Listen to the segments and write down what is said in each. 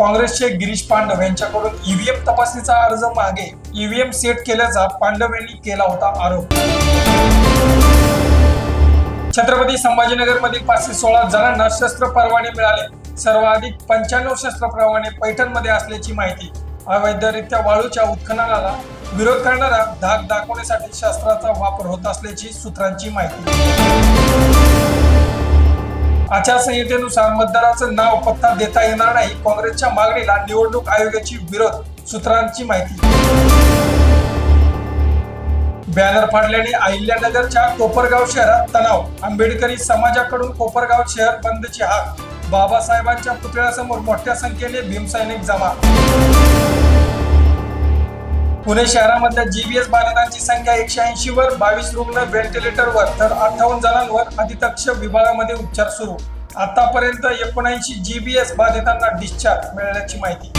काँग्रेसचे गिरीश पांडव यांच्याकडून ईव्हीएम तपासणीचा अर्ज मागे ईव्हीएम सेट केल्याचा पांडव यांनी केला होता आरोप. छत्रपती संभाजीनगर मधील पाचशे सोळा जणांना शस्त्र परवाने मिळाले. सर्वाधिक पंच्याण्णव शस्त्र परवाने पैठणमध्ये असल्याची माहिती. अवैधरित्या वाळूच्या उत्खननाला विरोध करणारा धाक दाखवण्यासाठी शस्त्राचा वापर होत असल्याची सूत्रांची माहिती. आचारसंहितेनुसार मतदाराचं नाव पत्ता देता येणार नाही. काँग्रेसच्या मागणीला निवडणूक आयोगाची विरोध सूत्रांची माहिती. बॅनर फाडल्याने अहिल्यानगरच्या कोपरगाव शहरात तणाव आंबेडकरी समाजाकडून कोपरगाव शहर बंदची हाक बाबासाहेबांच्या पुतळ्यासमोर मोठ्या संख्येने भीमसैनिक जमा. पुणे शहरामधल्या जीबीएस बाधितांची संख्या एकशे ऐंशी वर बावीस रुग्ण व्हेंटिलेटरवर तर अठ्ठावन्न जणांवर अधितक्ष विभागामध्ये उपचार सुरू. आतापर्यंत एकोणऐंशी जीबीएस बाधितांना डिस्चार्ज मिळाल्याची माहिती.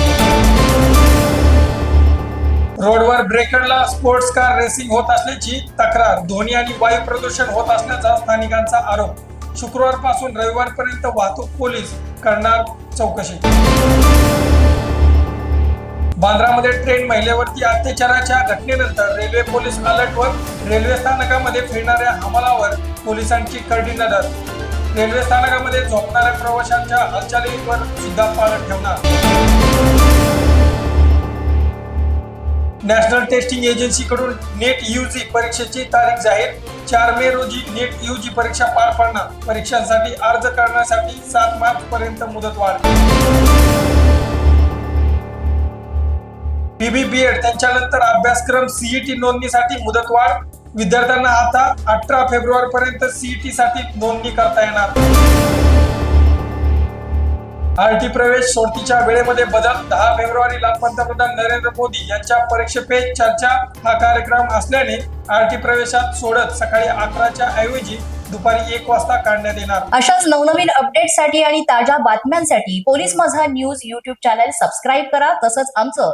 रोडवर ब्रेकरला स्पोर्ट्स कार रेसिंग होत असल्याची तक्रार. ध्वनी आणि वायू प्रदूषण होत असल्याचा स्थानिकांचा आरोप. शुक्रवारपासून रविवारपर्यंत वाहतूक पोलीस करणार चौकशी. बांद्रामध्ये ट्रेन महिलेवरती अत्याचाराच्या घटनेनंतर रेल्वे पोलीस अलर्टवर रेल्वे स्थानकामध्ये फिरणाऱ्या हमालावर पोलिसांची करडी नजर. रेल्वे स्थानकामध्ये झोपणाऱ्या प्रवाशांच्या हालचालींवर सुद्धा पाळत ठेवणार. नॅशनल टेस्टिंग एजन्सीकडून नेट यूजी परीक्षेची तारीख जाहीर. चार मे रोजी नेट यूजी परीक्षा पार पडणार. परीक्षांसाठी अर्ज करण्यासाठी सात मार्च पर्यंत मुदतवाढ बीबीबीएड त्यांच्यानंतर अभ्यासक्रम सीईटी नोंदणीसाठी मुदतवाढ. विद्यार्थ्यांना आता अठरा फेब्रुवारी पर्यंत सीईटी साठी नोंदणी करता येणार. आरटी प्रवेश सोडतीच्या वेळेमध्ये बदल. दहा फेब्रुवारीला पंतप्रधान नरेंद्र मोदी यांच्या परीक्षेपे चर्चा हा कार्यक्रम असल्याने आरटी प्रवेशात सोडत सकाळी अकराच्या ऐवजी दुपारी एक वाजता काढण्यात येणार. अशाच नवनवीन अपडेटसाठी आणि ताज्या बातम्यांसाठी police Majha news YouTube channel subscribe करा. तसंच आमचं